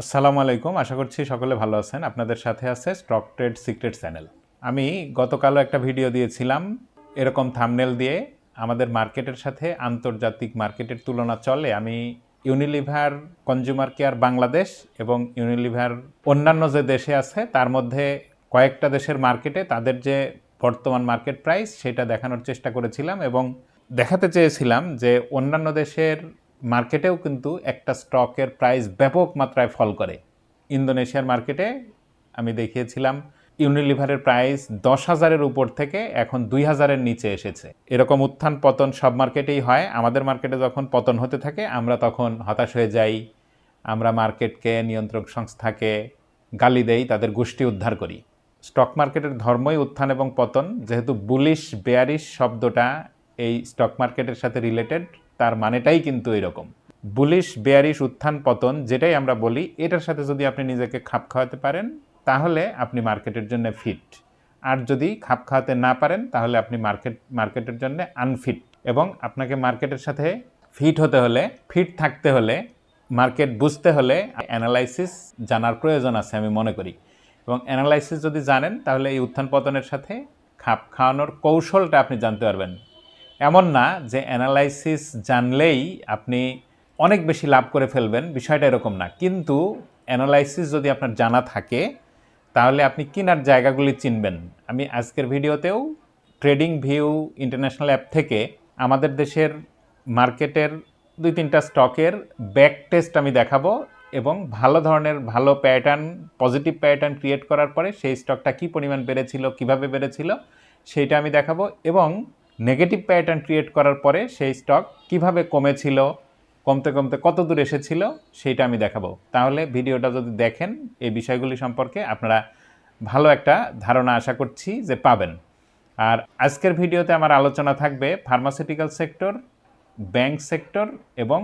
আসসালামু আলাইকুম। আশা করছি সকলে ভালো আছেন। আপনাদের সাথে আছে স্টক ট্রেড সিক্রেট চ্যানেল আমি গতকালও একটা ভিডিও দিয়েছিলাম এরকম থামনেল দিয়ে আমাদের মার্কেটের সাথে আন্তর্জাতিক মার্কেটের তুলনা চলে। আমি ইউনিলিভার কনজিউমার কেয়ার বাংলাদেশ এবং ইউনিলিভার অন্যান্য যে দেশে আছে, তার মধ্যে কয়েকটা দেশের মার্কেটে তাদের যে বর্তমান মার্কেট প্রাইস সেটা দেখানোর চেষ্টা করেছিলাম এবং দেখাতে চেয়েছিলাম যে অন্যান্য দেশের মার্কেটেও কিন্তু একটা স্টকের প্রাইস ব্যাপক মাত্রায় ফল করে। ইন্দোনেশিয়ার মার্কেটে আমি দেখিয়েছিলাম, ইউনিলিভারের প্রাইস দশ হাজারের উপর থেকে এখন দুই হাজারের নিচে এসেছে। এরকম উত্থান পতন সব মার্কেটেই হয়। আমাদের মার্কেটে যখন পতন হতে থাকে, আমরা তখন হতাশ হয়ে যাই। আমরা মার্কেটকে, নিয়ন্ত্রক সংস্থাকে গালি দেই, তাদের গোষ্ঠী উদ্ধার করি। স্টক মার্কেটের ধর্মই উত্থান এবং পতন। যেহেতু বুলিশ, বেয়ারিশ শব্দটা এই স্টক মার্কেটের সাথে রিলেটেড তার মানেটাই কিন্তু এরকম। বুলিশ, বেয়ারিশ, উত্থান, পতন যেটাই আমরা বলি, এটার সাথে যদি আপনি নিজেকে খাপ খাওয়াতে পারেন, তাহলে আপনি মার্কেটের জন্য ফিট। আর যদি খাপ খাওয়াতে না পারেন, তাহলে আপনি মার্কেট, মার্কেটের জন্য আনফিট। এবং আপনাকে মার্কেটের সাথে ফিট হতে হলে, ফিট থাকতে হলে, মার্কেট বুঝতে হলে অ্যানালাইসিস জানার প্রয়োজন আছে আমি মনে করি। এবং অ্যানালাইসিস যদি জানেন, তাহলে এই উত্থান, পতনের সাথে খাপ খাওয়ানোর কৌশলটা আপনি জানতে পারবেন। এমন না যে অ্যানালাইসিস জানলেই আপনি অনেক বেশি লাভ করে ফেলবেন, বিষয়টা এরকম না। কিন্তু অ্যানালাইসিস যদি আপনার জানা থাকে, তাহলে আপনি কেনার জায়গাগুলি চিনবেন। আমি আজকের ভিডিওতেও ট্রেডিং ভিউ ইন্টারন্যাশনাল অ্যাপ থেকে আমাদের দেশের মার্কেটের দুই তিনটা স্টকের ব্যাক টেস্ট আমি দেখাবো এবং ভালো ধরনের ভালো প্যাটার্ন পজিটিভ প্যাটার্ন ক্রিয়েট করার পরে সেই স্টকটা কী পরিমাণ বেড়েছিল, কীভাবে বেড়েছিল, সেইটা আমি দেখাবো এবং নেগেটিভ প্যাটার্ন ক্রিয়েট করার পরে সেই স্টক কীভাবে কমেছিল, কমতে কমতে কত দূর এসেছিল, সেইটা আমি দেখাবো। তাহলে ভিডিওটা যদি দেখেন, এই বিষয়গুলি সম্পর্কে আপনারা ভালো একটা ধারণা আশা করছি যে পাবেন। আর আজকের ভিডিওতে আমার আলোচনা থাকবে ফার্মাসিউটিক্যাল সেক্টর ব্যাংক সেক্টর এবং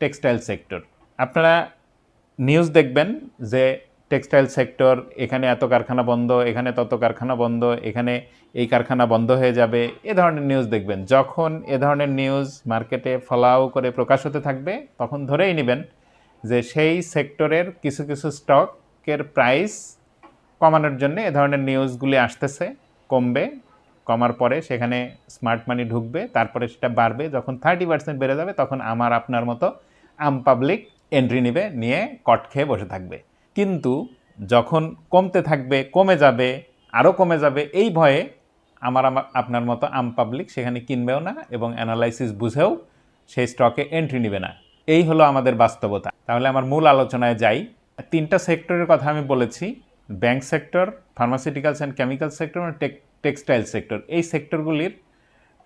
টেক্সটাইল সেক্টর আপনারা নিউজ দেখবেন যে টেক্সটাইল সেক্টর এখানে এত কারখানা বন্ধ, এখানে তত কারখানা বন্ধ, এখানে এই কারখানা বন্ধ হয়ে যাবে, এ ধরনের নিউজ দেখবেন। যখন এ ধরনের নিউজ মার্কেটে ফলাও করে প্রকাশ হতে থাকবে, তখন ধরেই নেবেন যে সেই সেক্টরের কিছু কিছু স্টকের প্রাইস কমানোর জন্য এ ধরনের নিউজগুলি আসতেছে, কমবে। কমার পরে সেখানে স্মার্ট মানি ঢুকবে, তারপরে সেটা বাড়বে। যখন থার্টি পার্সেন্ট বেড়ে যাবে, তখন আমার আপনার মতো আম পাবলিক এন্ট্রি নেবে, নিয়ে কট খেয়ে বসে থাকবে। কিন্তু যখন কমতে থাকবে, কমে যাবে আরও কমে যাবে, এই ভয়ে আমার আমা- আপনার মতো আম পাবলিক সেখানে কিনবেও না এবং অ্যানালাইসিস বুঝেও সেই স্টকে এন্ট্রি নেবে না। এই হলো আমাদের বাস্তবতা। তাহলে আমার মূল আলোচনায় যাই। তিনটা সেক্টরের কথা আমি বলেছি। Bank sector pharmaceuticals and chemical sector এবং টেক্সটাইল সেক্টর এই সেক্টরগুলির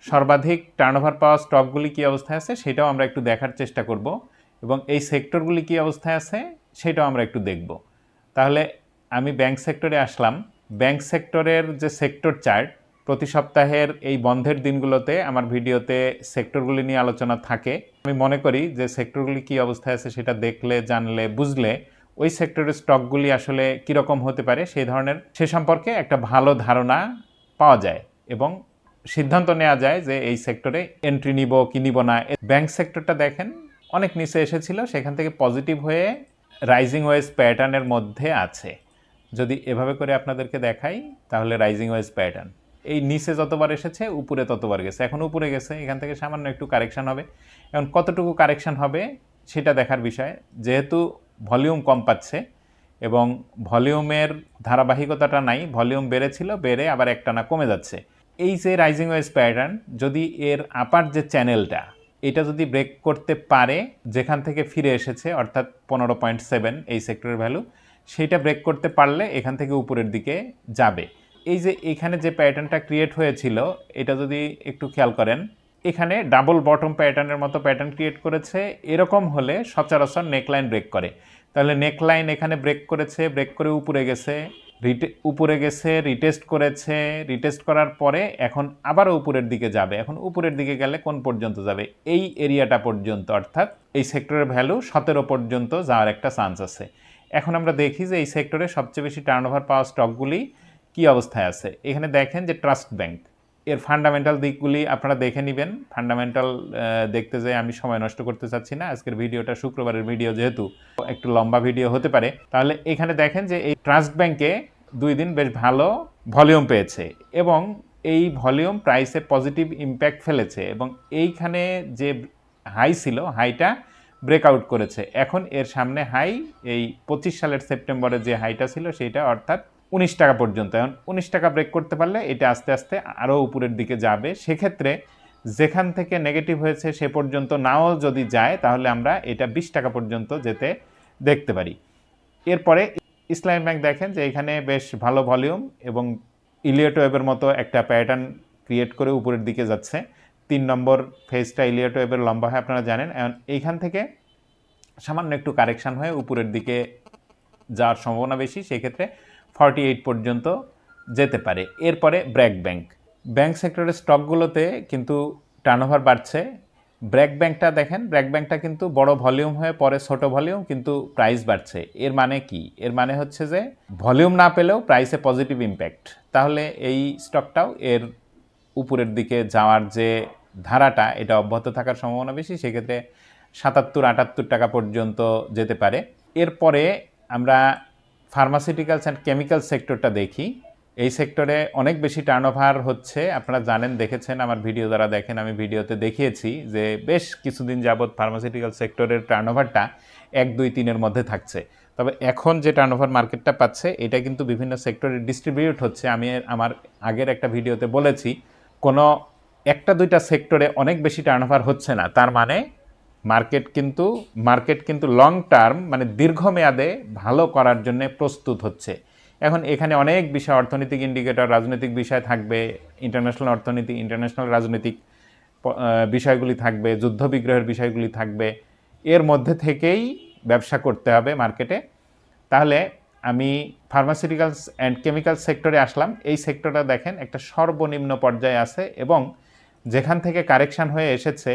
সর্বাধিক টার্নওভার পাওয়া স্টকগুলি কী অবস্থায় আছে সেটাও আমরা একটু দেখার চেষ্টা করব এবং এই সেক্টরগুলি কী অবস্থায় আছে সেটাও আমরা একটু দেখব। তাহলে আমি ব্যাংক সেক্টরে আসলাম। ব্যাংক সেক্টরের যে সেক্টর চার্ট প্রতি সপ্তাহের এই বন্ধের দিনগুলোতে আমার ভিডিওতে সেক্টরগুলি নিয়ে আলোচনা থাকে। আমি মনে করি যে সেক্টরগুলি কী অবস্থায় আছে সেটা দেখলে, জানলে, বুঝলে ওই সেক্টরের স্টকগুলি আসলে কীরকম হতে পারে সেই ধরনের সে সম্পর্কে একটা ভালো ধারণা পাওয়া যায় এবং সিদ্ধান্ত নেওয়া যায় যে এই সেক্টরে এন্ট্রি নিব, কি নিব না। ব্যাংক সেক্টরটা দেখেন অনেক নিচে এসেছিল, সেখান থেকে পজিটিভ হয়ে রাইজিং ওয়েজ প্যাটার্নের মধ্যে আছে। যদি এভাবে করে আপনাদেরকে দেখাই, তাহলে রাইজিং ওয়েজ প্যাটার্ন এই নিচে যতবার এসেছে, উপরে ততবার গেছে। এখন উপরে গেছে, এখান থেকে সামান্য একটু কারেকশান হবে। এখন কতটুকু কারেকশান হবে, সেটা দেখার বিষয়। যেহেতু ভলিউম কম পাচ্ছে এবং ভলিউমের ধারাবাহিকতাটা নাই ভলিউম বেড়েছিল, বেড়ে আবার একটানা কমে যাচ্ছে। এই যে রাইজিং ওয়েজ প্যাটার্ন যদি এর আপার যে চ্যানেলটা এটা যদি ব্রেক করতে পারে, যেখান থেকে ফিরে এসেছে, অর্থাৎ পনেরো পয়েন্ট সেভেন এই সেক্টরের ভ্যালু সেইটা ব্রেক করতে পারলে এখান থেকে উপরের দিকে যাবে। এই যে এখানে যে প্যাটার্নটা ক্রিয়েট হয়েছিল, এটা যদি একটু খেয়াল করেন, এখানে ডাবল বটম প্যাটার্নের মতো প্যাটার্ন ক্রিয়েট করেছে। এরকম হলে সচরাচর নেকলাইন ব্রেক করে। তাহলে নেকলাইন এখানে ব্রেক করেছে ব্রেক করে উপরে গেছে রিটে উপরে গেছে রিটেস্ট করেছে রিটেস্ট করার পরে এখন আবারও উপরের দিকে যাবে। এখন উপরের দিকে গেলে কোন পর্যন্ত যাবে? এই এরিয়াটা পর্যন্ত, অর্থাৎ এই সেক্টরের ভ্যালু সতেরো পর্যন্ত যাওয়ার একটা চান্স আছে। এখন আমরা দেখি যে এই সেক্টরে সবচেয়ে বেশি টার্নওভার পাওয়া স্টকগুলি কী অবস্থায় আছে? এখানে দেখেন যে ট্রাস্ট ব্যাংক এর ফান্ডামেন্টাল দিকগুলি আপনারা দেখে নেবেন। ফান্ডামেন্টাল দেখতে যে আমি সময় নষ্ট করতে চাচ্ছি না। আজকের ভিডিওটা শুক্রবারের ভিডিও যেহেতু, একটু লম্বা ভিডিও হতে পারে। তাহলে এখানে দেখেন যে এই ট্রাস্ট ব্যাংকে দুই দিন বেশ ভালো ভলিউম পেয়েছে এবং এই ভলিউম প্রাইসে পজিটিভ ইম্প্যাক্ট ফেলেছে এবং এইখানে যে হাই ছিল হাইটা ব্রেকআউট করেছে। এখন এর সামনে হাই এই পঁচিশ সালের সেপ্টেম্বরে যে হাইটা ছিল, সেইটা অর্থাৎ উনিশ টাকা পর্যন্ত। এখন উনিশ টাকা ব্রেক করতে পারলে এটা আস্তে আস্তে আরও উপরের দিকে যাবে। সেক্ষেত্রে যেখান থেকে নেগেটিভ হয়েছে সে পর্যন্ত নাও যদি যায়, তাহলে আমরা এটা বিশ টাকা পর্যন্ত যেতে দেখতে পারি। এরপরে ইসলামী ব্যাংক দেখেন যে এখানে বেশ ভালো ভলিউম এবং ইলিয়ট ওয়েবের মতো একটা প্যাটার্ন ক্রিয়েট করে উপরের দিকে যাচ্ছে। তিন নম্বর ফেজটা ইলিয়ট ওয়েবের লম্বা হয়, আপনারা জানেন। এইখান থেকে সামান্য একটু কারেকশান হয়ে উপরের দিকে যাওয়ার সম্ভাবনা বেশি। সেক্ষেত্রে ফর্টি এইট পর্যন্ত যেতে পারে। এরপরে ব্র্যাক ব্যাংক। ব্যাংক সেক্টরের স্টকগুলোতে কিন্তু টার্নওভার বাড়ছে। ব্র্যাক ব্যাংকটা দেখেন, ব্র্যাক ব্যাংকটা কিন্তু বড় ভলিউম হয়ে, পরে ছোট ভলিউম কিন্তু প্রাইস বাড়ছে। এর মানে কি? এর মানে হচ্ছে যে ভলিউম না পেলেও প্রাইসে পজিটিভ ইম্প্যাক্ট তাহলে এই স্টকটাও এর উপরের দিকে যাওয়ার যে ধারাটা, এটা অব্যাহত থাকার সম্ভাবনা বেশি, সেক্ষেত্রে সাতাত্তর আটাত্তর টাকা পর্যন্ত যেতে পারে। এরপরে আমরা ফার্মাসিউটিক্যালস অ্যান্ড কেমিক্যাল সেক্টরটা দেখি। এই সেক্টরে অনেক বেশি টার্নওভার হচ্ছে। আপনারা জানেন, দেখেছেন, আমার ভিডিও যারা দেখেন, আমি ভিডিওতে দেখিয়েছি যে বেশ কিছুদিন যাবৎ ফার্মাসিউটিক্যাল সেক্টরের টার্ন ওভারটা এক, দুই, তিনের মধ্যে থাকছে। তবে এখন যে টার্ন ওভার মার্কেটটা পাচ্ছে, এটা কিন্তু বিভিন্ন সেক্টরে ডিস্ট্রিবিউট হচ্ছে। আমি আমার আগের একটা ভিডিওতে বলেছি, কোনো একটা, দুইটা সেক্টরে অনেক বেশি টার্নওভার হচ্ছে না। তার মানে মার্কেট কিন্তু মার্কেট কিন্তু লং টার্ম মানে দীর্ঘমেয়াদে ভালো করার জন্য প্রস্তুত হচ্ছে। এখন এখানে অনেক বিষয়, অর্থনৈতিক ইন্ডিকেটর রাজনৈতিক বিষয় থাকবে ইন্টারন্যাশনাল অর্থনীতি ইন্টারন্যাশনাল রাজনৈতিক বিষয়গুলি থাকবে, যুদ্ধ বিগ্রহের বিষয়গুলি থাকবে। এর মধ্যে থেকেই ব্যবসা করতে হবে মার্কেটে। তাহলে আমি ফার্মাসিউটিক্যালস অ্যান্ড কেমিক্যাল সেক্টরে আসলাম। এই সেক্টরটা দেখেন একটা সর্বনিম্ন পর্যায়ে আছে এবং যেখান থেকে কারেকশান হয়ে এসেছে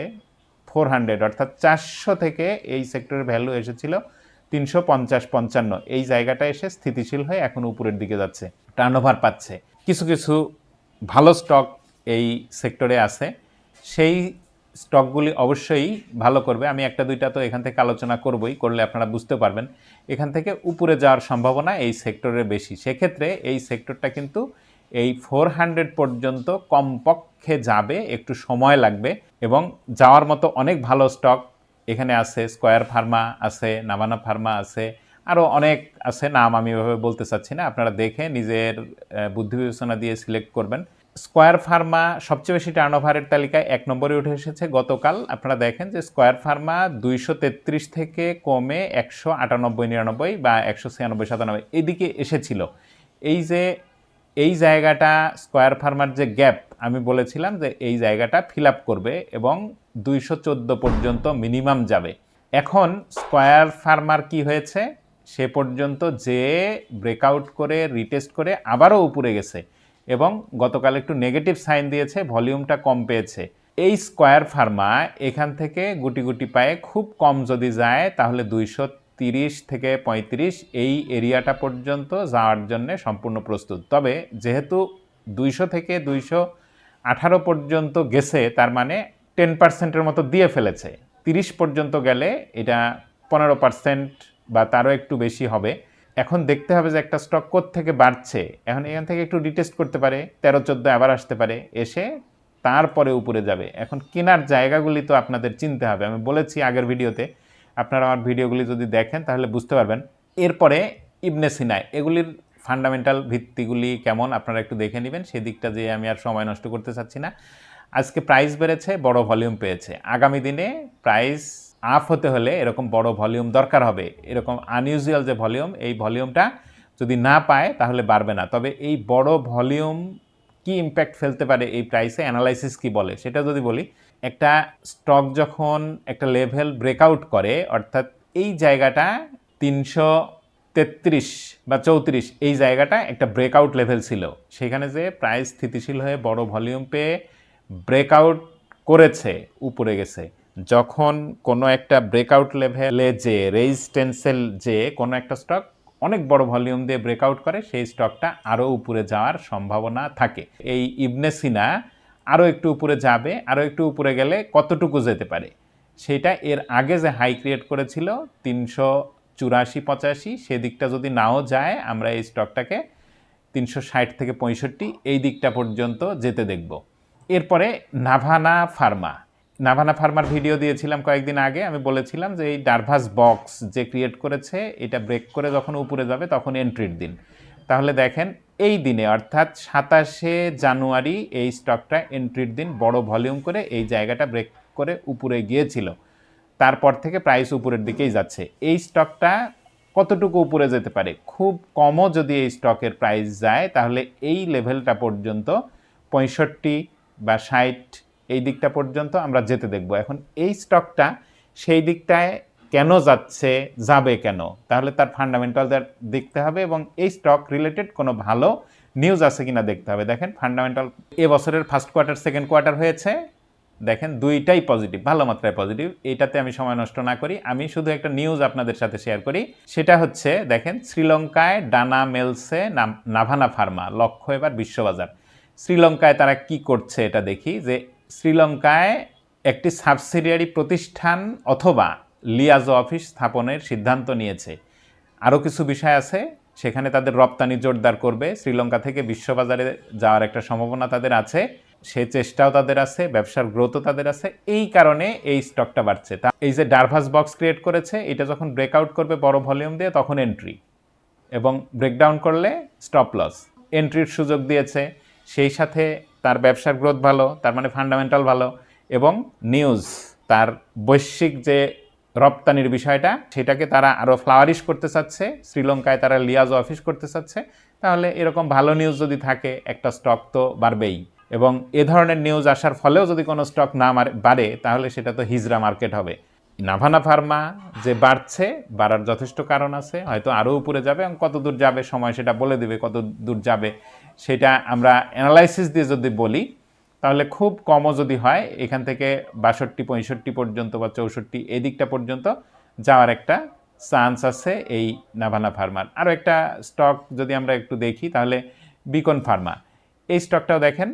ফোর হান্ড্রেড, অর্থাৎ চারশো থেকে এই সেক্টরের ভ্যালু এসেছিল তিনশো পঞ্চাশ পঞ্চান্ন। এই জায়গাটা এসে স্থিতিশীল হয়ে এখন উপরের দিকে যাচ্ছে টার্নওভার পাচ্ছে। কিছু কিছু ভালো স্টক এই সেক্টরে আছে, সেই স্টকগুলি অবশ্যই ভালো করবে। আমি একটা দুইটা তো এখান থেকে আলোচনা করবই, করলে আপনারা বুঝতে পারবেন। এখান থেকে উপরে যাওয়ার সম্ভাবনা এই সেক্টরে বেশি। সেক্ষেত্রে এই সেক্টরটা কিন্তু এই ফোর হান্ড্রেড পর্যন্ত কমপক্ষে যাবে, একটু সময় লাগবে এবং যাওয়ার মতো অনেক ভালো স্টক এখানে আছে, স্কোয়ার ফার্মা আছে নামানা ফার্মা আছে, আরও অনেক আছে, নাম আমি ওইভাবে বলতে চাচ্ছি না, আপনারা দেখে নিজের বুদ্ধি বিবেচনা দিয়ে সিলেক্ট করবেন। স্কোয়ার ফার্মা সবচেয়ে বেশি টার্নওভারের তালিকায় এক নম্বরে উঠে এসেছে, গতকাল আপনারা দেখেন যে স্কোয়ার ফার্মা দুইশো তেত্রিশ থেকে কমে একশো আটানব্বই, নিরানব্বই বা একশো ছিয়ানব্বই, সাতানব্বই, এদিকে এসেছিল। এই যে এই জায়গাটা স্কোয়ার ফার্মার যে গ্যাপ, আমি বলেছিলাম যে এই জায়গাটা ফিল করবে এবং দুইশো চোদ্দ পর্যন্ত মিনিমাম যাবে। এখন স্কোয়ার ফার্মার কি হয়েছে? সে পর্যন্ত যে ব্রেকআউট করে, রিটেস্ট করে আবারও উপরে গেছে এবং গতকাল একটু নেগেটিভ সাইন দিয়েছে, ভলিউমটা কম পেয়েছে। এই স্কোয়ার ফার্মা এখান থেকে গুটি গুটি পায়ে খুব কম যদি যায়, তাহলে দুইশো তিরিশ থেকে পঁয়ত্রিশ এই এরিয়াটা পর্যন্ত যাওয়ার জন্য সম্পূর্ণ প্রস্তুত। তবে যেহেতু দুইশো থেকে দুইশো আঠারো পর্যন্ত গেছে, তার মানে টেন পার্সেন্টের মতো দিয়ে ফেলেছে। তিরিশ পর্যন্ত গেলে এটা পনেরো পার্সেন্ট বা তারও একটু বেশি হবে। এখন দেখতে হবে যে একটা স্টক থেকে বাড়ছে। এখন এখান থেকে একটু রিটেস্ট করতে পারে, তেরো চোদ্দ আবার আসতে পারে, এসে তারপরে উপরে যাবে। এখন কেনার জায়গাগুলি তো আপনাদের চিনতে হবে। আমি বলেছি আগের ভিডিওতে আপনারা আমার ভিডিওগুলি যদি দেখেন, তাহলে বুঝতে পারবেন। এরপরে ইবনে সিনায় এগুলির ফান্ডামেন্টাল ভিত্তিগুলি কেমন আপনারা একটু দেখে নেবেন। সেদিকটা যে আমি আর সময় নষ্ট করতে চাচ্ছি না। আজকে প্রাইস বেড়েছে, বড় ভলিউম পেয়েছে। আগামী দিনে প্রাইস আপ হতে হলে এরকম বড় ভলিউম দরকার হবে। এরকম আনইউজুয়াল যে ভলিউম এই ভলিউমটা যদি না পায়, তাহলে বাড়বে না। তবে এই বড় ভলিউম কি ইম্প্যাক্ট ফেলতে পারে এই প্রাইসে অ্যানালাইসিস কি বলে? সেটা যদি বলি একটা স্টক যখন একটা লেভেল ব্রেকআউট করে, অর্থাৎ এই জায়গাটা তিনশো তেত্রিশ বা চৌত্রিশ, এই জায়গাটা একটা ব্রেকআউট লেভেল ছিল। সেখানে যে প্রাইস স্থিতিশীল হয়ে বড় ভলিউম পেয়ে ব্রেকআউট করেছে, উপরে গেছে। যখন কোনো একটা ব্রেকআউট লেভেলে যে রেজিস্টেন্সেল যে কোনো একটা স্টক অনেক বড় ভলিউম দিয়ে ব্রেকআউট করে, সেই স্টকটা আরও উপরে যাওয়ার সম্ভাবনা থাকে। এই ইবনে সিনা আরও একটু উপরে যাবে আরও একটু উপরে গেলে কতটুকু যেতে পারে? সেটা এর আগে যে হাই ক্রিয়েট করেছিল, তিনশো চুরাশি পঁচাশি, সেদিকটা যদি নাও যায়, আমরা এই স্টকটাকে তিনশো ষাট থেকে পঁয়ষট্টি, এই দিকটা পর্যন্ত যেতে দেখব। এরপরে নাভানা ফার্মা নাভানা ফার্মার ভিডিও দিয়েছিলাম কয়েকদিন আগে, আমি বলেছিলাম যে এই ডারভাস বক্স যে ক্রিয়েট করেছে, এটা ব্রেক করে যখন উপরে যাবে, তখন এন্ট্রির দিন। তাহলে দেখেন এই দিনে, অর্থাৎ সাতাশে জানুয়ারি এই স্টকটা এন্ট্রির দিন বড় ভলিউম করে এই জায়গাটা ব্রেক করে উপরে গিয়েছিল। তারপর থেকে প্রাইস উপরের দিকেই যাচ্ছে। এই স্টকটা কতটুকু উপরে যেতে পারে? খুব কমও যদি এই স্টকের প্রাইস যায়, তাহলে এই লেভেলটা পর্যন্ত, পঁয়ষট্টি বা ষাট এই দিকটা পর্যন্ত আমরা যেতে দেখব। এখন এই স্টকটা সেই দিকটায় কেন যাচ্ছে, যাবে কেন? তাহলে তার ফান্ডামেন্টাল দেখতে হবে এবং এই স্টক রিলেটেড কোনো ভালো নিউজ আছে কিনা দেখতে হবে। দেখেন ফান্ডামেন্টাল এ বছরের ফার্স্ট কোয়ার্টার সেকেন্ড কোয়ার্টার হয়েছে। দেখেন দুইটাই পজিটিভ ভালো মাত্রায় পজিটিভ এটাতে আমি সময় নষ্ট না করি। আমি শুধু একটা নিউজ আপনাদের সাথে শেয়ার করি। সেটা হচ্ছে, দেখেন শ্রীলঙ্কায় ডানা মেলসে নাভানা ফার্মা, লক্ষ্য এবার বিশ্ববাজার। শ্রীলঙ্কায় তারা কি করছে এটা দেখি যে শ্রীলঙ্কায় একটি সাবসিডিয়ারি প্রতিষ্ঠান অথবা লিয়াজো অফিস স্থাপনের সিদ্ধান্ত নিয়েছে। আরও কিছু বিষয় আছে, সেখানে তাদের রপ্তানি জোরদার করবে। শ্রীলঙ্কা থেকে বিশ্ববাজারে যাওয়ার একটা সম্ভাবনা তাদের আছে, সে চেষ্টাও তাদের আছে, ব্যবসার গ্রোথও তাদের আছে। এই কারণে এই স্টকটা বাড়ছে। তা এই যে ডারভাস বক্স ক্রিয়েট করেছে, এটা যখন ব্রেকআউট করবে বড় ভলিউম দিয়ে, তখন এন্ট্রি এবং ব্রেকডাউন করলে স্টপ লস এন্ট্রির সুযোগ দিয়েছে, সেই সাথে তার ব্যবসার গ্রোথ ভালো, তার মানে ফান্ডামেন্টাল ভালো, এবং নিউজ তার বৈশ্বিক যে রপ্তানির বিষয়টা, সেটাকে তারা আরও ফ্লাওয়ারিশ করতে চাচ্ছে, শ্রীলঙ্কায় তারা লিয়াজ অফিস করতে চাচ্ছে, তাহলে এরকম ভালো নিউজ যদি থাকে, একটা স্টক তো বাড়বেই। এবং এ ধরনের নিউজ আসার ফলেও যদি কোনো স্টক না বাড়ে, তাহলে সেটা তো হিজরা মার্কেট হবে। নাভানা ফার্মা যে বাড়ছে, বাড়ার যথেষ্ট কারণ আছে, হয়তো আরও উপরে যাবে এবং কত দূর যাবে, সময় সেটা বলে দেবে কত দূর যাবে, সেটা আমরা অ্যানালাইসিস দিয়ে যদি বলি তাহলে খুব কমও যদি হয়, এখান থেকে বাষট্টি, পঁয়ষট্টি পর্যন্ত বা চৌষট্টি এই দিকটা পর্যন্ত যাওয়ার একটা চান্স আছে এই নাভানা ফার্মার আরও একটা স্টক যদি আমরা একটু দেখি, তাহলে বিকন ফার্মা এই স্টকটাও দেখেন,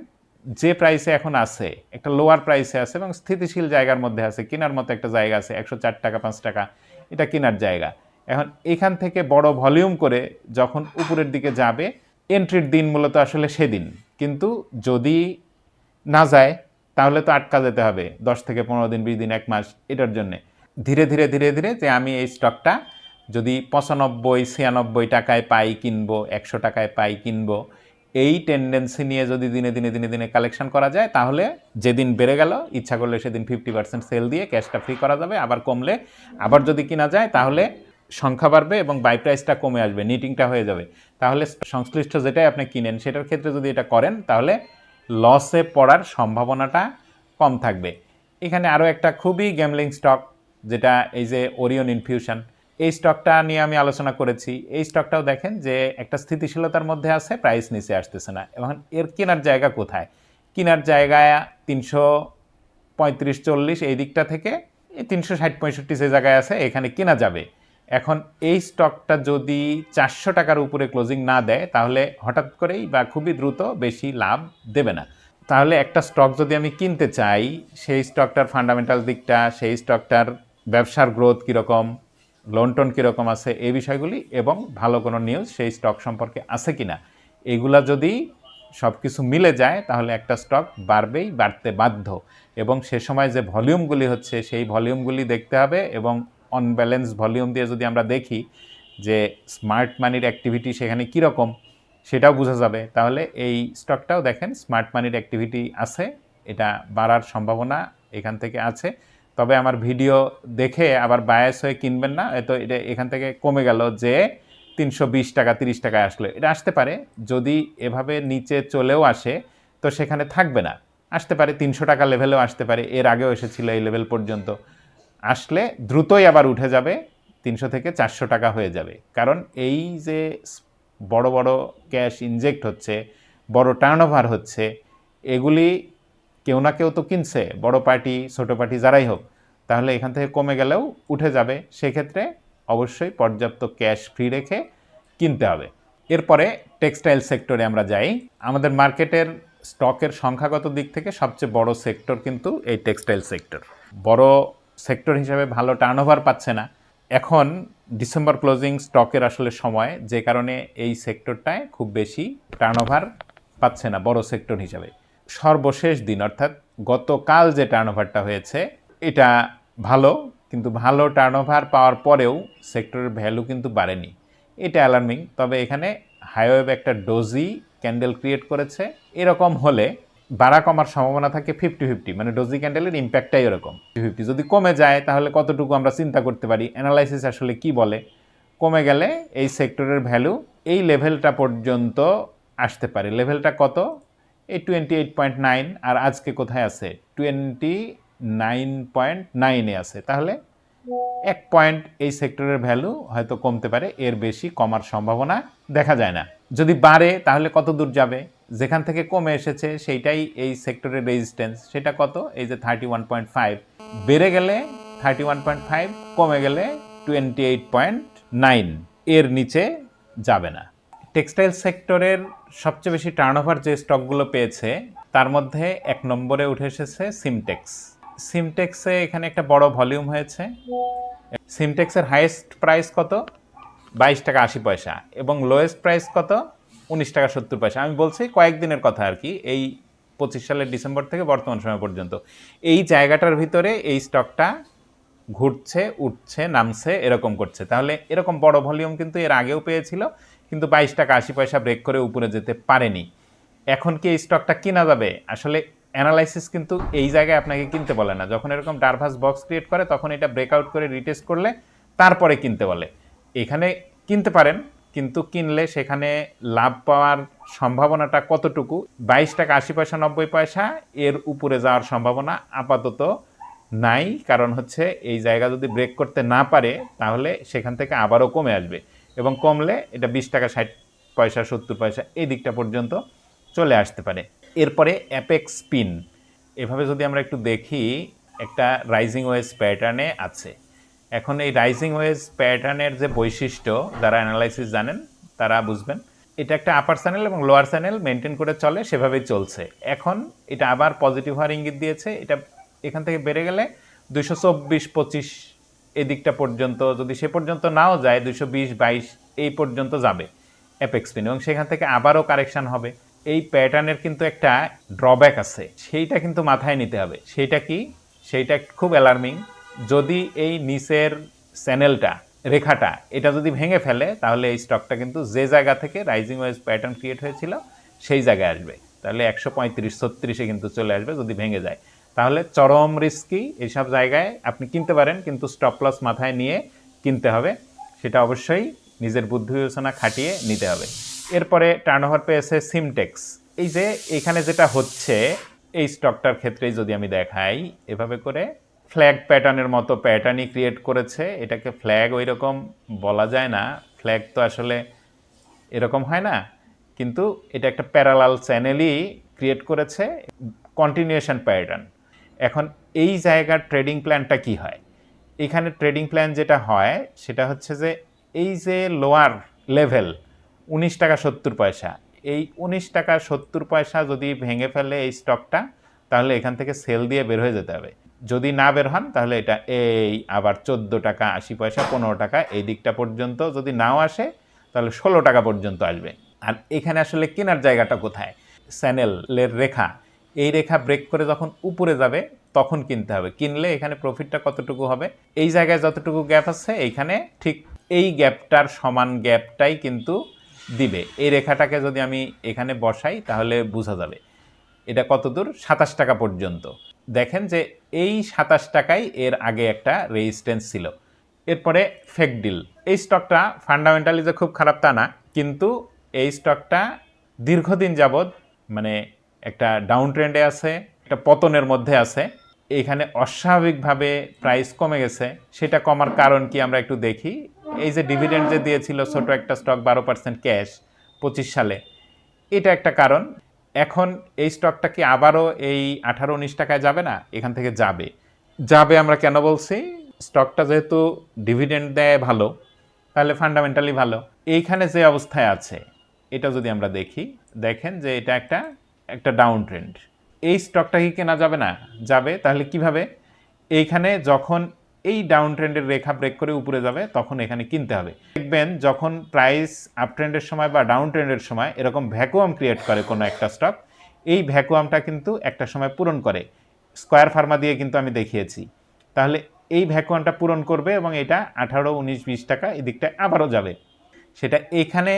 যে প্রাইসে এখন আছে, একটা লোয়ার প্রাইসে আছে এবং স্থিতিশীল জায়গার মধ্যে আছে, কেনার মতো একটা জায়গা আছে, একশো চার টাকা, পাঁচ টাকা, এটা কেনার জায়গা। এখন এখান থেকে বড় ভলিউম করে যখন উপরের দিকে যাবে এন্ট্রির দিন মূলত আসলে সেদিন। কিন্তু যদি না যায়, তাহলে তো আটকা যেতে হবে। দশ থেকে পনেরো দিন, বিশ দিন, এক মাস, এটার জন্যে। ধীরে ধীরে ধীরে ধীরে যে আমি এই স্টকটা যদি পঁচানব্বই, ছিয়ানব্বই টাকায় পাই কিনবো, একশো টাকায় পাই কিনবো, এই টেন্ডেন্সি নিয়ে যদি দিনে দিনে দিনে দিনে কালেকশন করা যায়, তাহলে যেদিন বেড়ে গেল, ইচ্ছা করলে সেদিন ফিফটি পার্সেন্ট সেল দিয়ে ক্যাশটা ফ্রি করা যাবে। আবার কমলে, আবার যদি কিনা যায়, তাহলে সংখ্যা বাড়বে এবং বাই প্রাইসটা কমে আসবে নিটিংটা হয়ে যাবে। তাহলে সংশ্লিষ্ট যেটাই আপনি কিনেন, সেটার ক্ষেত্রে যদি এটা করেন, তাহলে লসে পড়ার সম্ভাবনাটা কম থাকবে। এখানে আরও একটা খুবই গ্যামলিং স্টক যেটা এই যে ওরিয়ন ইনফিউশন এই স্টকটা নিয়ে আমি আলোচনা করেছি। এই স্টকটাও দেখেন যে একটা স্থিতিশীলতার মধ্যে আছে প্রাইস নিচে আসতেছে না। এবং এর কেনার জায়গা কোথায়? কেনার জায়গায় তিনশো পঁয়ত্রিশ চল্লিশ এই দিকটা থেকে তিনশো ষাট পঁয়ষট্টি যে জায়গায় আছে, এখানে কেনা যাবে। এখন এই স্টকটা যদি চারশো টাকার উপরে ক্লোজিং না দেয়, তাহলে হঠাৎ করেই বা খুবই দ্রুত বেশি লাভ দেবে না। তাহলে একটা স্টক যদি আমি কিনতে চাই, সেই স্টকটার ফান্ডামেন্টাল দিকটা, সেই স্টকটার ব্যবসার গ্রোথ কীরকম লোনটোন কীরকম আছে, এই বিষয়গুলি এবং ভালো কোনো নিউজ সেই স্টক সম্পর্কে আছে কিনা, এগুলা যদি সব কিছু মিলে যায়, তাহলে একটা স্টক বাড়বেই, বাড়তে বাধ্য। এবং সে সময় যে ভলিউমগুলি হচ্ছে, সেই ভলিউমগুলি দেখতে হবে এবং অনব্যালেন্স ভলিউম দিয়ে যদি আমরা দেখি যে স্মার্ট মানির অ্যাক্টিভিটি সেখানে কীরকম সেটাও বোঝা যাবে। তাহলে এই স্টকটাও দেখেন স্মার্ট মানির অ্যাক্টিভিটি আছে, এটা বাড়ার সম্ভাবনা এখান থেকে আছে। তবে আমার ভিডিও দেখে আবার বায়াস হয়ে কিনবেন না তো এটা এখান থেকে কমে গেল যে তিনশো বিশ টাকা, তিরিশ টাকায় আসলো। এটা আসতে পারে, যদি এভাবে নিচে চলেও আসে, তো সেখানে থাকবে না। আসতে পারে, তিনশো টাকা লেভেলেও আসতে পারে, এর আগেও এসেছিল এই লেভেল পর্যন্ত। আসলে দ্রুতই আবার উঠে যাবে তিনশো থেকে চারশো টাকা হয়ে যাবে। কারণ এই যে বড় বড় ক্যাশ ইনজেক্ট হচ্ছে, বড় টার্ন হচ্ছে, এগুলি কেউ না কেউ তো কিনছে, বড় পার্টি, ছোট পার্টি যারাই হোক, তাহলে এখান থেকে কমে গেলেও উঠে যাবে। সেক্ষেত্রে অবশ্যই পর্যাপ্ত ক্যাশ ফ্রি রেখে কিনতে হবে। এরপরে টেক্সটাইল সেক্টরে আমরা যাই। আমাদের মার্কেটের স্টকের সংখ্যাগত দিক থেকে সবচেয়ে বড় সেক্টর কিন্তু এই টেক্সটাইল সেক্টর। বড় সেক্টর হিসাবে ভালো টার্নওভার পাচ্ছে না। এখন ডিসেম্বর ক্লোজিং স্টকের আসলে সময়, যে কারণে এই সেক্টরটায় খুব বেশি টার্নওভার পাচ্ছে না, বড় সেক্টর হিসাবে। সর্বশেষ দিন, অর্থাৎ গতকাল যে টার্নওভারটা হয়েছে, এটা ভালো, কিন্তু ভালো টার্নওভার পাওয়ার পরেও সেক্টরের ভ্যালু কিন্তু বাড়েনি। এটা অ্যালার্মিং তবে এখানে হাইওয়েভ একটা ডোজি ক্যান্ডেল ক্রিয়েট করেছে। এরকম হলে বাড়া কমার সম্ভাবনা থাকে ফিফটি ফিফটি মানে ডোজি ক্যান্ডেলের ইম্প্যাক্টটাই এরকম ফিফটি যদি কমে যায়, তাহলে কতটুকু আমরা চিন্তা করতে পারি? অ্যানালাইসিস আসলে কি বলে? কমে গেলে এই সেক্টরের ভ্যালু এই লেভেলটা পর্যন্ত আসতে পারে। লেভেলটা কত? এই টোয়েন্টি এইট পয়েন্ট নাইন আর আজকে কোথায় আছে? টোয়েন্টি নাইন পয়েন্ট নাইনে আছে। তাহলে এক পয়েন্ট এই সেক্টরের ভ্যালু হয়তো কমতে পারে, এর বেশি কমার সম্ভাবনা দেখা যায় না। যদি বাড়ে, তাহলে কত দূর যাবে? যেখান থেকে কমে এসেছে সেইটাই এই সেক্টরের রেজিস্ট্যান্স সেটা কত? এই যে থার্টি ওয়ান পয়েন্ট ফাইভ বেড়ে গেলে থার্টি ওয়ান পয়েন্ট ফাইভ কমে গেলে টোয়েন্টি এইট পয়েন্ট নাইন এর নিচে যাবে না। টেক্সটাইল সেক্টরের সবচেয়ে বেশি টার্নওভার যে স্টকগুলো পেয়েছে, তার মধ্যে এক নম্বরে উঠে এসেছে সিমটেক্স সিমটেক্সে এখানে একটা বড় ভলিউম হয়েছে। সিমটেক্সের হাইয়েস্ট প্রাইস কত? বাইশ টাকা আশি পয়সা। এবং লোয়েস্ট প্রাইস কত? উনিশ টাকা সত্তর পয়সা। আমি বলছি কয়েকদিনের কথা আর কি, এই পঁচিশ সালের ডিসেম্বর থেকে বর্তমান সময় পর্যন্ত। এই জায়গাটার ভিতরে এই স্টকটা ঘুরছে, উঠছে, নামছে, এরকম করছে। তাহলে এরকম বড় ভলিউম কিন্তু এর আগেও পেয়েছিল, কিন্তু বাইশ টাকা আশি পয়সা ব্রেক করে উপরে যেতে পারেনি। এখন কি এই স্টকটা কিনা যাবে? আসলে অ্যানালাইসিস কিন্তু এই জায়গায় আপনাকে কিনতে বলে না। যখন এরকম ডারভাস বক্স ক্রিয়েট করে, তখন এটা ব্রেকআউট করে রিটেস্ট করলে তারপরে কিনতে বলে। এখানে কিনতে পারেন কিন্তু কিনলে সেখানে লাভ পাওয়ার সম্ভাবনাটা কতটুকু? বাইশ টাকা আশি পয়সা নব্বই পয়সা, এর উপরে যাওয়ার সম্ভাবনা আপাতত নাই। কারণ হচ্ছে এই জায়গা যদি ব্রেক করতে না পারে, তাহলে সেখান থেকে আবারও কমে আসবে। এবং কমলে এটা বিশ টাকা ষাট পয়সা, সত্তর পয়সা এই দিকটা পর্যন্ত চলে আসতে পারে। এরপরে অ্যাপেক্স পিন এভাবে যদি আমরা একটু দেখি, একটা রাইজিং ওয়েজ প্যাটার্নে আছে। এখন এই রাইজিং ওয়েজ প্যাটার্নের যে বৈশিষ্ট্য, যারা অ্যানালাইসিস জানেন, তারা বুঝবেন। এটা একটা আপার চ্যানেল এবং লোয়ার চ্যানেল মেনটেন করে চলে, সেভাবেই চলছে। এখন এটা আবার পজিটিভ হওয়ার ইঙ্গিত দিয়েছে। এটা এখান থেকে বেড়ে গেলে দুশো চব্বিশ পঁচিশ এদিকটা পর্যন্ত, যদি সে পর্যন্ত নাও যায় দুশো বিশ বাইশ এই পর্যন্ত যাবে অ্যাপেক্স পিন এবং সেখান থেকে আবারও কারেকশন হবে। এই প্যাটার্নের কিন্তু একটা ড্রব্যাক আছে। সেইটা কিন্তু মাথায় নিতে হবে। সেইটা কি? সেইটা খুব অ্যালার্মিং যদি এই নিচের চ্যানেলটা, রেখাটা, এটা যদি ভেঙে ফেলে, তাহলে এই স্টকটা কিন্তু যে জায়গা থেকে রাইজিং ওয়েজ প্যাটার্ন ক্রিয়েট হয়েছিল, সেই জায়গায় আসবে। তাহলে একশো পঁয়ত্রিশ, ছত্রিশে কিন্তু চলে আসবে যদি ভেঙে যায়। তাহলে চরম রিস্কি এইসব জায়গায় আপনি কিনতে পারেন, কিন্তু স্টপ লস মাথায় নিয়ে কিনতে হবে। সেটা অবশ্যই নিজের বুদ্ধি বিবেচনা খাটিয়ে নিতে হবে। এরপরে টার্নওভার পেয়েছে সিমটেক্স এই যে, এখানে যেটা হচ্ছে, এই স্টকটার ক্ষেত্রেই যদি আমি দেখাই, এভাবে করে ফ্ল্যাগ প্যাটার্নের মতো প্যাটার্নই ক্রিয়েট করেছে। এটাকে ফ্ল্যাগ ওই রকম বলা যায় না। ফ্ল্যাগ তো আসলে এরকম হয় না। কিন্তু এটা একটা প্যারালাল চ্যানেলই ক্রিয়েট করেছে। কন্টিনিউয়েশন প্যাটার্ন এখন এই জায়গার ট্রেডিং প্ল্যানটা কি হয়? এখানে ট্রেডিং প্ল্যান যেটা হয়, সেটা হচ্ছে যে এই যে লোয়ার লেভেল উনিশ টাকা সত্তর পয়সা, এই উনিশ টাকা সত্তর পয়সা যদি ভেঙে ফেলে এই স্টকটা তাহলে এখান থেকে সেল দিয়ে বের হয়ে যেতে হবে। যদি না বের হন, তাহলে এটা এই, আবার চোদ্দ টাকা আশি পয়সা, পনেরো টাকা, এই দিকটা পর্যন্ত যদি নাও আসে, তাহলে ষোলো টাকা পর্যন্ত আসবে। আর এখানে আসলে কেনার জায়গাটা কোথায়? স্যানেলের রেখা। এই রেখা ব্রেক করে যখন উপরে যাবে, তখন কিনতে হবে। কিনলে এখানে প্রফিটটা কতটুকু হবে? এই জায়গায় যতটুকু গ্যাপ আছে, এইখানে ঠিক এই গ্যাপটার সমান গ্যাপটাই কিন্তু দিবে। এই রেখাটাকে যদি আমি এখানে বসাই, তাহলে বোঝা যাবে। এটা কত দূর? সাতাশ টাকা পর্যন্ত। দেখেন যে এই সাতাশ টাকাই এর আগে একটা রেজিস্ট্যান্স ছিল। এরপরে ফেক ডিল এই স্টকটা ফান্ডামেন্টালি যে খুব খারাপ তা না, কিন্তু এই স্টকটা দীর্ঘদিন যাবৎ মানে একটা ডাউন ট্রেন্ডে আছে, একটা পতনের মধ্যে আছে। এখানে অস্বাভাবিকভাবে প্রাইস কমে গেছে। সেটা কমার কারণ কি আমরা একটু দেখি। এই যে ডিভিডেন্ড যে দিয়েছিল ছোট একটা স্টক বারো পার্সেন্ট ক্যাশ পঁচিশ সালে, এটা একটা কারণ। এখন এই স্টকটা কি আবারও এই আঠারো উনিশ টাকায় যাবে না? এখান থেকে যাবে। যাবে আমরা কেন বলছি? স্টকটা যেহেতু ডিভিডেন্ড দেয় ভালো, তাহলে ফান্ডামেন্টালি ভালো। এইখানে যে অবস্থায় আছে, এটা যদি আমরা দেখি, দেখেন যে এটা একটা একটা ডাউন ট্রেন্ড এই স্টকটা কি কেনা যাবে না? যাবে, তাহলে কীভাবে? এইখানে যখন এই ডাউন ট্রেন্ডের রেখা ব্রেক করে উপরে যাবে, তখন এখানে কিনতে হবে। দেখবেন যখন প্রাইস আপ ট্রেন্ডের সময় বা ডাউন ট্রেন্ডের সময় এরকম ভ্যাকুয়াম ক্রিয়েট করে কোনো একটা স্টক এই ভ্যাকুয়ামটা কিন্তু একটা সময় পূরণ করে। স্কোয়ার ফার্মা দিয়ে কিন্তু আমি দেখিয়েছি। তাহলে এই ভ্যাকুয়ামটা পূরণ করবে এবং এটা আঠারো, উনিশ, বিশ টাকা এদিকটা আবারও যাবে। সেটা এখানে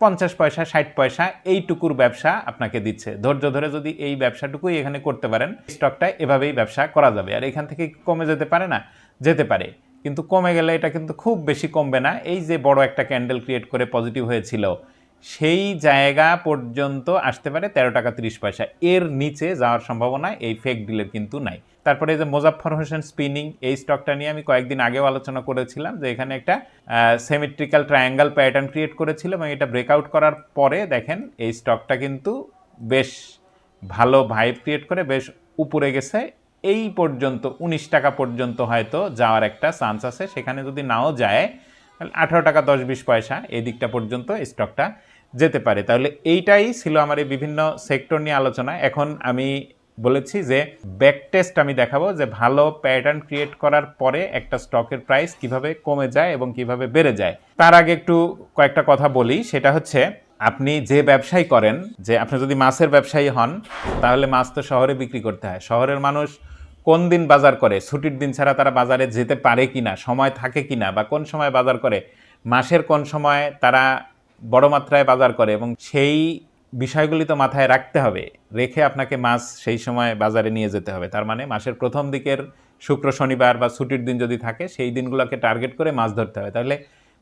পঞ্চাশ পয়সা, ষাট পয়সা এইটুকুর ব্যবসা আপনাকে দিচ্ছে। ধৈর্য ধরে যদি এই ব্যবসাটুকুই এখানে করতে পারেন স্টকটা এভাবেই ব্যবসা করা যাবে। আর এখান থেকে কমে যেতে পারে না। যেতে পারে। কিন্তু কমে গেলে এটা কিন্তু খুব বেশি কমবে না। এই যে বড় একটা ক্যান্ডেল ক্রিয়েট করে পজিটিভ হয়েছিল, সেই জায়গা পর্যন্ত আসতে পারে তেরো টাকা তিরিশ পয়সা। এর নিচে যাওয়ার সম্ভাবনা এই ফেক ডিলের কিন্তু নাই। তারপরে এই যে মোজাফর হোসেন স্পিনিং এই স্টকটা নিয়ে আমি কয়েকদিন আগেও আলোচনা করেছিলাম যে এখানে একটা সেমিট্রিক্যাল ট্রায়াঙ্গেল প্যাটার্ন ক্রিয়েট করেছিল এবং এটা ব্রেকআউট করার পরে দেখেন এই স্টকটা কিন্তু বেশ ভালো ভাইব ক্রিয়েট করে, বেশ উপরে গেছে। এই পর্যন্ত, উনিশ টাকা পর্যন্ত হয়তো যাওয়ার একটা চান্স আছে। সেখানে যদি নাও যায়, তাহলে আঠারো টাকা দশ বিশ পয়সা এই দিকটা পর্যন্ত স্টকটা যেতে পারে। তাহলে এইটাই ছিল আমার এই বিভিন্ন সেক্টর নিয়ে আলোচনা। এখন আমি বলেছি যে ব্যাক টেস্ট আমি দেখাবো যে ভালো প্যাটার্ন ক্রিয়েট করার পরে একটা স্টকের প্রাইস কীভাবে কমে যায় এবং কীভাবে বেড়ে যায়। তার আগে একটু কয়েকটা কথা বলি। সেটা হচ্ছে, আপনি যে ব্যবসায়ী করেন, যে আপনি যদি মাছের ব্যবসায়ী হন, তাহলে মাছ তো শহরে বিক্রি করতে হয়। শহরের মানুষ কোন দিন বাজার করে? ছুটির দিন ছাড়া তারা বাজারে যেতে পারে কি না সময় থাকে কি না বা কোন সময় বাজার করে? মাসের কোন সময় তারা বড় মাত্রায় বাজার করে? এবং সেই বিষয়গুলি তো মাথায় রাখতে হবে। রেখে আপনাকে মাছ সেই সময় বাজারে নিয়ে যেতে হবে। তার মানে মাসের প্রথম দিকের শুক্র, শনিবার বা ছুটির দিন যদি থাকে, সেই দিনগুলোকে টার্গেট করে মাছ ধরতে হবে। তাহলে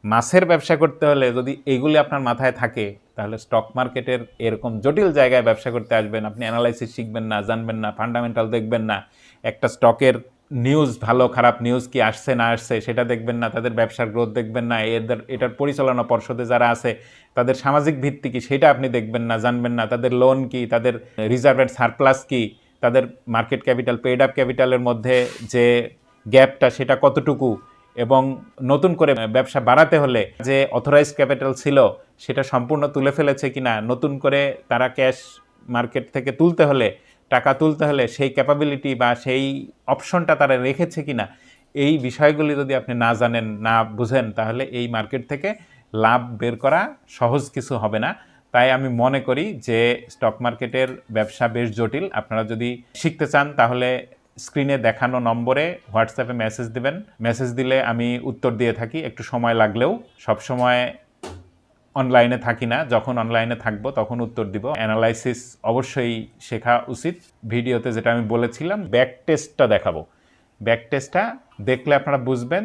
মাছের ব্যবসা করতে হলে যদি এগুলি আপনার মাথায় থাকে তাহলে স্টক মার্কেটের এরকম জটিল জায়গায় ব্যবসা করতে আসবেন। আপনি অ্যানালাইসিস শিখবেন না, জানবেন না ফান্ডামেন্টাল দেখবেন না। একটা স্টকের নিউজ ভালো, খারাপ নিউজ কি আসছে, না আসছে, সেটা দেখবেন না। তাদের ব্যবসার গ্রোথ দেখবেন না। এদের, এটার পরিচালনা পর্ষদে যারা আছে, তাদের সামাজিক ভিত্তি কি, সেটা আপনি দেখবেন না, জানবেন না। তাদের লোন কি, তাদের রিজার্ভ অ্যান্ড সারপ্লাস কি, তাদের মার্কেট ক্যাপিটাল পেড আপ ক্যাপিটালের মধ্যে যে গ্যাপটা সেটা কতটুকু? এবং নতুন করে ব্যবসা বাড়াতে হলে যে অথরাইজ ক্যাপিটাল ছিল, সেটা সম্পূর্ণ তুলে ফেলেছে কিনা, নতুন করে তারা ক্যাশ মার্কেট থেকে তুলতে হলে, টাকা তুলতে হলে সেই ক্যাপাবিলিটি বা সেই অপশনটা তারা রেখেছে কিনা, এই বিষয়গুলি যদি আপনি না জানেন, না বুঝেন, তাহলে এই মার্কেট থেকে লাভ বের করা সহজ কিছু হবে না। তাই আমি মনে করি যে স্টক মার্কেটের ব্যবসা বেশ জটিল। আপনারা যদি শিখতে চান, তাহলে স্ক্রিনে দেখানো নম্বরে হোয়াটসঅ্যাপে মেসেজ দিবেন। মেসেজ দিলে আমি উত্তর দিয়ে থাকি, একটু সময় লাগলেও। সব সময় অনলাইনে থাকি না, যখন অনলাইনে থাকব তখন উত্তর দিব। অ্যানালাইসিস অবশ্যই শেখা উচিত। ভিডিওতে যেটা আমি বলেছিলাম, ব্যাক টেস্টটা দেখাবো। ব্যাক টেস্টটা দেখলে আপনারা বুঝবেন,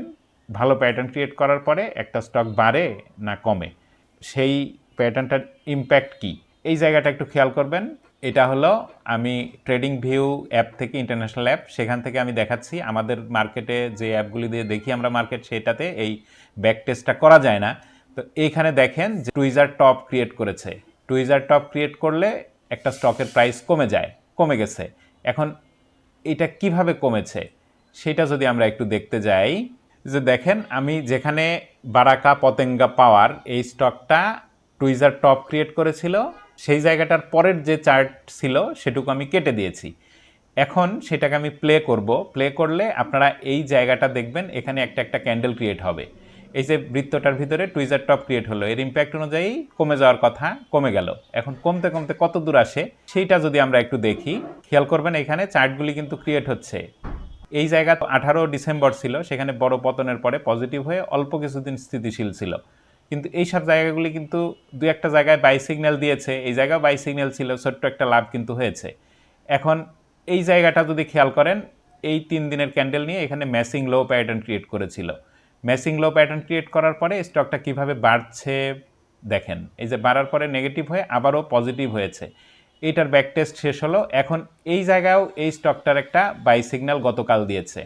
ভালো প্যাটার্ন ক্রিয়েট করার পরে একটা স্টক বাড়ে না কমে। সেই প্যাটার্নটার ইম্প্যাক্ট কি? এই জায়গাটা একটু খেয়াল করবেন। এটা হলো আমি ট্রেডিং ভিউ অ্যাপ থেকে ইন্টারন্যাশনাল অ্যাপ সেখান থেকে আমি দেখাচ্ছি আমাদের মার্কেটে যে অ্যাপগুলি দিয়ে দেখি আমরা মার্কেট সেটাতে এই ব্যাক টেস্টটা করা যায় না। তো এইখানে দেখেন যে টুইজার টপ ক্রিয়েট করেছে। টুইজার টপ ক্রিয়েট করলে একটা স্টকের প্রাইস কমে যায়, কমে গেছে। এখন এটা কীভাবে কমেছে? সেটা যদি আমরা একটু দেখতে যাই, যে দেখেন আমি যেখানে বারাকা পতেঙ্গা পাওয়ার এই স্টকটা টুইজার টপ ক্রিয়েট করেছিল সেই জায়গাটার পরের যে চার্ট ছিল, সেটুকু আমি কেটে দিয়েছি। এখন সেটাকে আমি প্লে করব। প্লে করলে আপনারা এই জায়গাটা দেখবেন, এখানে একটা একটা ক্যান্ডেল ক্রিয়েট হবে। এই যে বৃত্তটার ভিতরে টুইজার টপ ক্রিয়েট হলো, এর ইম্প্যাক্ট অনুযায়ী কমে যাওয়ার কথা কমে গেল। এখন কমতে কমতে কত দূর আসে, সেইটা যদি আমরা একটু দেখি, খেয়াল করবেন এখানে চার্টগুলি কিন্তু ক্রিয়েট হচ্ছে। এই জায়গা আঠারো ডিসেম্বর ছিল, সেখানে বড় পতনের পরে পজিটিভ হয়ে অল্প কিছুদিন স্থিতিশীল ছিল। কিন্তু এই সব জায়গাগুলি কিন্তু দু একটা জায়গায় বাই সিগন্যাল দিয়েছে। এই জায়গায় বাই সিগন্যাল ছিল, ছোট্ট একটা লাভ কিন্তু হয়েছে। এখন এই জায়গাটা যদি খেয়াল করেন, এই তিন দিনের ক্যান্ডেল নিয়ে এখানে ম্যাসিং লো প্যাটার্ন ক্রিয়েট করেছিল। ম্যাসিং লো প্যাটার্ন ক্রিয়েট করার পরে স্টকটা কীভাবে বাড়ছে দেখেন। এই যে বাড়ার পরে নেগেটিভ হয়ে আবারও পজিটিভ হয়েছে। এইটার ব্যাক টেস্ট শেষ হলো। এখন এই জায়গায়ও এই স্টকটার একটা বাই সিগন্যাল গতকাল দিয়েছে।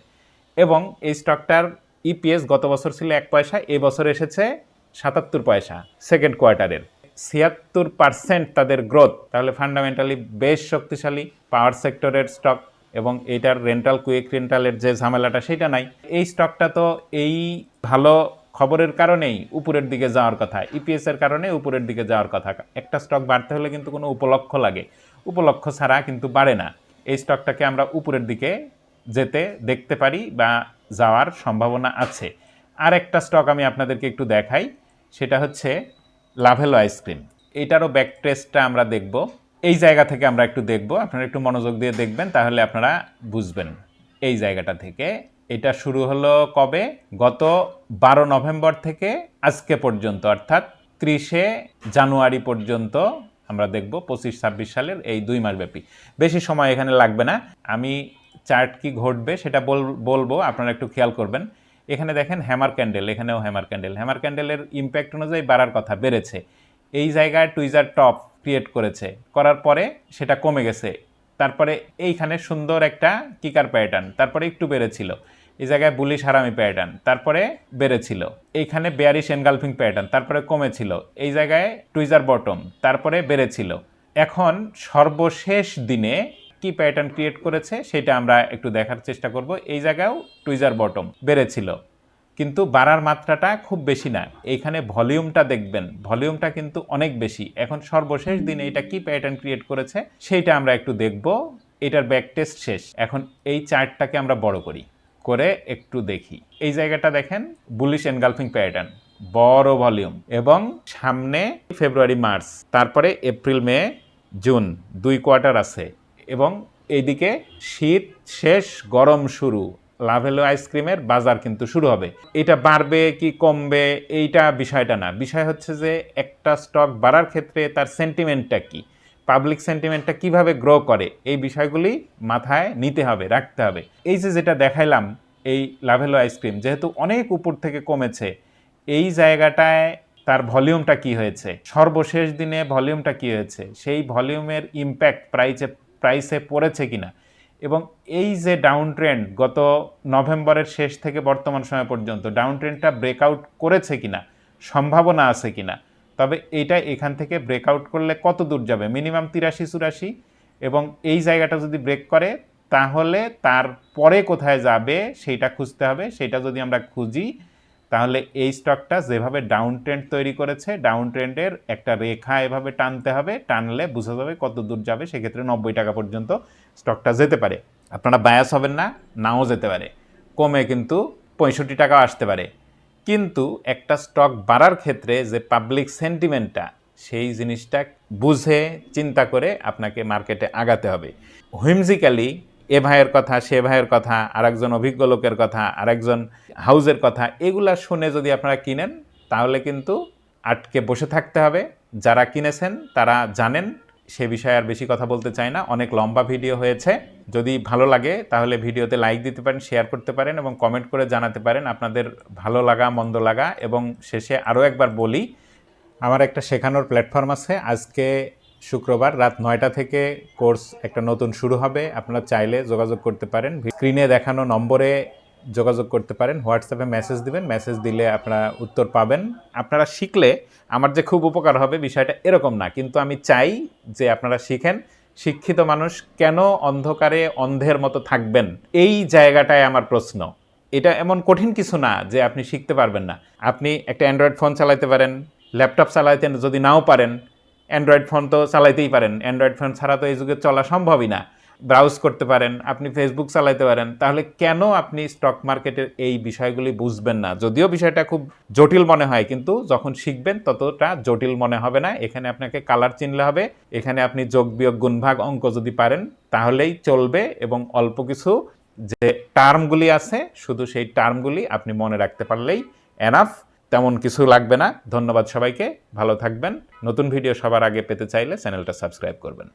এবং এই স্টকটার ইপিএস গত বছর ছিল এক পয়সা এই বছর এসেছে সাতাত্তর পয়সা সেকেন্ড কোয়ার্টারের ছিয়াত্তর পার্সেন্ট তাদের গ্রোথ তাহলে ফান্ডামেন্টালি বেশ শক্তিশালী পাওয়ার সেক্টরের স্টক এবং এটার রেন্টাল কুইক রেন্টালের যে ঝামেলাটা, সেটা নাই। এই স্টকটা তো এই ভালো খবরের কারণেই উপরের দিকে যাওয়ার কথা ইপিএস এর কারণে উপরের দিকে যাওয়ার কথা। একটা স্টক বাড়তে হলে কিন্তু কোনো উপলক্ষ লাগে, উপলক্ষ ছাড়া কিন্তু বাড়ে না। এই স্টকটাকে আমরা উপরের দিকে যেতে দেখতে পারি বা যাওয়ার সম্ভাবনা আছে। আর একটা স্টক আমি আপনাদেরকে একটু দেখাই সেটা হচ্ছে লাভেলো আইসক্রিম। এটারও ব্যাক টেস্টটা আমরা দেখব। এই জায়গা থেকে আমরা একটু দেখব। আপনারা একটু মনোযোগ দিয়ে দেখবেন, তাহলে আপনারা বুঝবেন এই জায়গাটা থেকে। এটা শুরু হলো কবে? গত বারো নভেম্বর থেকে আজকে পর্যন্ত, অর্থাৎ ত্রিশে জানুয়ারি পর্যন্ত আমরা দেখব, পঁচিশ, ছাব্বিশ সালের এই দুই মাস ব্যাপী। বেশি সময় এখানে লাগবে না। আমি চার্ট কি ঘটবে সেটা বল- বলব, আপনারা একটু খেয়াল করবেন। এখানে দেখেন হ্যামার ক্যান্ডেল এখানেও হ্যামার ক্যান্ডেল হ্যামার ক্যান্ডেলের ইম্প্যাক্ট অনুযায়ী বাড়ার কথা বেড়েছে। এই জায়গায় টুইজার টপ ক্রিয়েট করেছে। করার পরে সেটা কমে গেছে। তারপরে এইখানে সুন্দর একটা কিকার প্যাটার্ন তারপরে একটু বেড়েছিল। এই জায়গায় বুলিশ হারামি প্যাটার্ন তারপরে বেড়েছিল। এইখানে বেয়ারিশ এনগালফিং প্যাটার্ন তারপরে কমেছিল। এই জায়গায় টুইজার বটম তারপরে বেড়েছিল। এখন সর্বশেষ দিনে কি প্যাটার্ন ক্রিয়েট করেছে সেটা আমরা একটু দেখার চেষ্টা করব। এই জায়গায়ও টুইজার বটম বেড়েছিল। কিন্তু বাড়ার মাত্রাটা খুব বেশি না। এইখানে ভলিউমটা দেখবেন। ভলিউমটা কিন্তু অনেক বেশি। এখন সর্বশেষ দিনে এটা কি প্যাটার্ন ক্রিয়েট করেছে সেইটা আমরা একটু দেখব। এটার ব্যাক টেস্ট শেষ। এখন এই চার্টটাকে আমরা বড় করি। করে একটু দেখি। এই জায়গাটা দেখেন বুলিশ এনগালফিং প্যাটার্ন বড় ভলিউম এবং সামনে ফেব্রুয়ারি মার্চ তারপরে এপ্রিল মে জুন দুই কোয়ার্টার আছে। এবং এইদিকে শীত শেষ, গরম শুরু। লাভেলো আইসক্রিমের বাজার কিন্তু শুরু হবে। এটা বাড়বে কি কমবে এইটা বিষয়টা না। বিষয় হচ্ছে যে একটা স্টক বাড়ার ক্ষেত্রে তার সেন্টিমেন্টটা কি? পাবলিক সেন্টিমেন্টটা কীভাবে গ্রো করে? এই বিষয়গুলি মাথায় নিতে হবে, রাখতে হবে। এই যে যেটা দেখাইলাম, এই লাভেলো আইসক্রিম, যেহেতু অনেক উপর থেকে কমেছে, এই জায়গাটায় তার ভলিউমটা কি হয়েছে? সর্বশেষ দিনে ভলিউমটা কি হয়েছে? সেই ভলিউমের ইম্প্যাক্ট প্রাইসে প্রাইসে পড়েছে কিনা। এবং এই যে ডাউন ট্রেন্ড গত নভেম্বরের শেষ থেকে বর্তমান সময় পর্যন্ত ডাউন ট্রেন্ডটা ব্রেকআউট করেছে কিনা, সম্ভাবনা আছে কিনা, তবে এইটা এখান থেকে ব্রেকআউট করলে কত দূর যাবে? মিনিমাম তিরাশি, চুরাশি। এবং এই জায়গাটা যদি ব্রেক করে, তাহলে তার পরে কোথায় যাবে সেইটা খুঁজতে হবে। সেটা যদি আমরা খুঁজি তাহলে এই স্টকটা যেভাবে ডাউন ট্রেন্ড তৈরি করেছে ডাউন ট্রেন্ডের একটা রেখা এভাবে টানতে হবে, টানলে বোঝা যাবে কত দূর যাবে, সেক্ষেত্রে নব্বই টাকা পর্যন্ত স্টকটা যেতে পারে। আপনারা বায়াস হবেন না, নাও যেতে পারে। কমে কিন্তু পঁয়ষট্টি টাকাও আসতে পারে। কিন্তু একটা স্টক বাড়ার ক্ষেত্রে যে পাবলিক সেন্টিমেন্টটা সেই জিনিসটা বুঝে, চিন্তা করে আপনাকে মার্কেটে আগাতে হবে। হুইমজিক্যালি এ ভাইয়ের কথা, সে ভাইয়ের কথা, আরেকজন অভিজ্ঞ লোকের কথা, আরেকজন হাউজের কথা, এগুলা শুনে যদি আপনারা কিনেন, তাহলে কিন্তু আটকে বসে থাকতে হবে। যারা কিনেছেন, তারা জানেন, সে বিষয়ে আর বেশি কথা বলতে চাই না। অনেক লম্বা ভিডিও হয়েছে। যদি ভালো লাগে, তাহলে ভিডিওতে লাইক দিতে পারেন, শেয়ার করতে পারেন এবং কমেন্ট করে জানাতে পারেন আপনাদের ভালো লাগা, মন্দ লাগা। এবং শেষে আরও একবার বলি, আমার একটা শেখানোর প্ল্যাটফর্ম আছে। আজকে শুক্রবার রাত নয়টা থেকে কোর্স একটা নতুন শুরু হবে। আপনারা চাইলে যোগাযোগ করতে পারেন। স্ক্রিনে দেখানো নম্বরে যোগাযোগ করতে পারেন। হোয়াটসঅ্যাপে মেসেজ দিবেন। মেসেজ দিলে আপনারা উত্তর পাবেন। আপনারা শিখলে আমার যে খুব উপকার হবে বিষয়টা এরকম না। কিন্তু আমি চাই যে আপনারা শিখেন। শিক্ষিত মানুষ কেন অন্ধকারে অন্ধের মতো থাকবেন? এই জায়গাটায় আমার প্রশ্ন। এটা এমন কঠিন কিছু না যে আপনি শিখতে পারবেন না। আপনি একটা অ্যান্ড্রয়েড ফোন চালাতে পারেন, ল্যাপটপ চালাতে যদি নাও পারেন অ্যান্ড্রয়েড ফোন তো চালাইতেই পারেন। অ্যান্ড্রয়েড ফোন ছাড়া তো এই যুগে চলা সম্ভবই না। ব্রাউজ করতে পারেন, আপনি ফেসবুক চালাইতে পারেন। তাহলে কেন আপনি স্টক মার্কেটের এই বিষয়গুলি বুঝবেন না? যদিও বিষয়টা খুব জটিল মনে হয়, কিন্তু যখন শিখবেন ততটা জটিল মনে হবে না। এখানে আপনাকে কালার চিনলে হবে, এখানে আপনি যোগ, বিয়োগ গুণভাগ অঙ্ক যদি পারেন, তাহলেই চলবে এবং অল্প কিছু যে টার্মগুলি আছে, শুধু সেই টার্মগুলি আপনি মনে রাখতে পারলেই এনাফ তেমন কিছু লাগবে না। ধন্যবাদ সবাইকে। ভালো থাকবেন। নতুন ভিডিও সবার আগে পেতে চাইলে চ্যানেলটা সাবস্ক্রাইব করবেন।